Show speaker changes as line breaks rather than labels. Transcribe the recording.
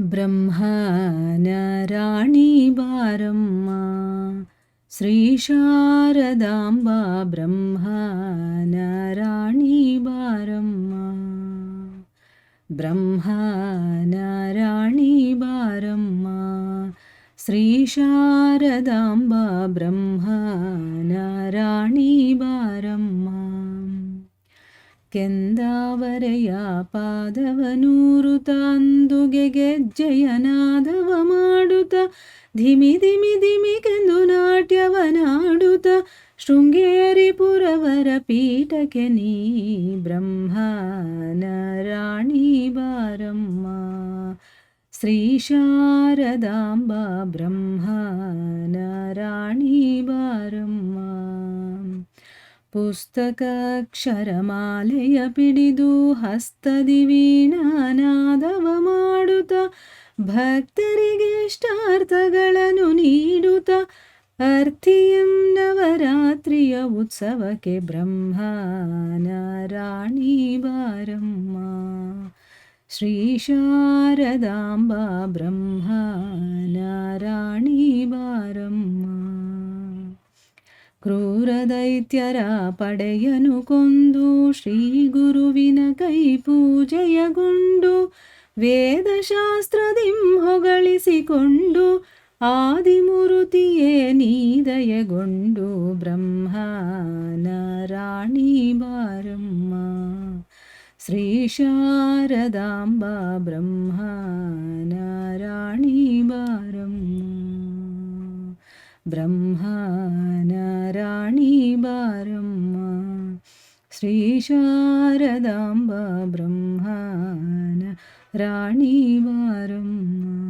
ब्रह्मा नराणि श्रीशारदाम्बा ब्रह्मानाराणि बारम्मा ब्रह्मानाराणि बारम्मा श्रीशारदाम्बा ब्रह्माना रा ಕೆಂದಾವರೆಯ ಪಾದವನೂರು ತಂದುಗೆ ಗೆಜ್ಜೆಯನಾದವ ಮಾಡುತ್ತ ಧಿಮಿ ಧಿಮಿ ಧಿಮಿಗೆಂದು ನಾಟ್ಯವನಾಡುತ್ತ ಶೃಂಗೇರಿ ಪುರವರ ಪೀಠಕ್ಕೆ ನೀ ಬ್ರಹ್ಮನ ರಾಣಿ ಬಾರಮ್ಮ ಶ್ರೀ ಶಾರದಾಂಬಾ ಬ್ರಹ್ಮನ ರಾಣಿ ಬಾರಮ್ಮ ಪುಸ್ತಕಾಕ್ಷರಮಾಲೆಯ ಪಿಡಿದು ಹಸ್ತದಿ ವೀಣಾನಾದವ ಮಾಡುತ್ತ ಭಕ್ತರಿಗೆ ಇಷ್ಟಾರ್ಥಗಳನ್ನು ನೀಡುತ್ತ ಅರ್ಥಿಯಂ ನವರಾತ್ರಿಯ ಉತ್ಸವಕ್ಕೆ ಬ್ರಹ್ಮನ ರಾಣಿ ಬಾರಮ್ಮ. ಶ್ರೀ ಶಾರದಾಂಬಾ ಬ್ರಹ್ಮನ ಕ್ರೂರ ದೈತ್ಯರ ಪಡೆಯನು ಕೊಂದು ಶ್ರೀ ಗುರುವಿನ ಕೈ ಪೂಜೆಯಗೊಂಡು ವೇದಶಾಸ್ತ್ರದಿಂ ಹೊಗಳಿಸಿಕೊಂಡು ಆದಿಮೂರುತಿಯೇ ನೀದಯಗೊಂಡು ಬ್ರಹ್ಮನ ರಾಣಿ ಬಾರಮ್ಮ. ಶ್ರೀ ಶಾರದಾಂಬಾ ಬ್ರಹ್ಮನ ರಾಣಿ ಬಾರಮ್ಮ. ब्रह्मान राणी बारम् श्रीशारदाम्ब ब्रह्मान राणी बारम्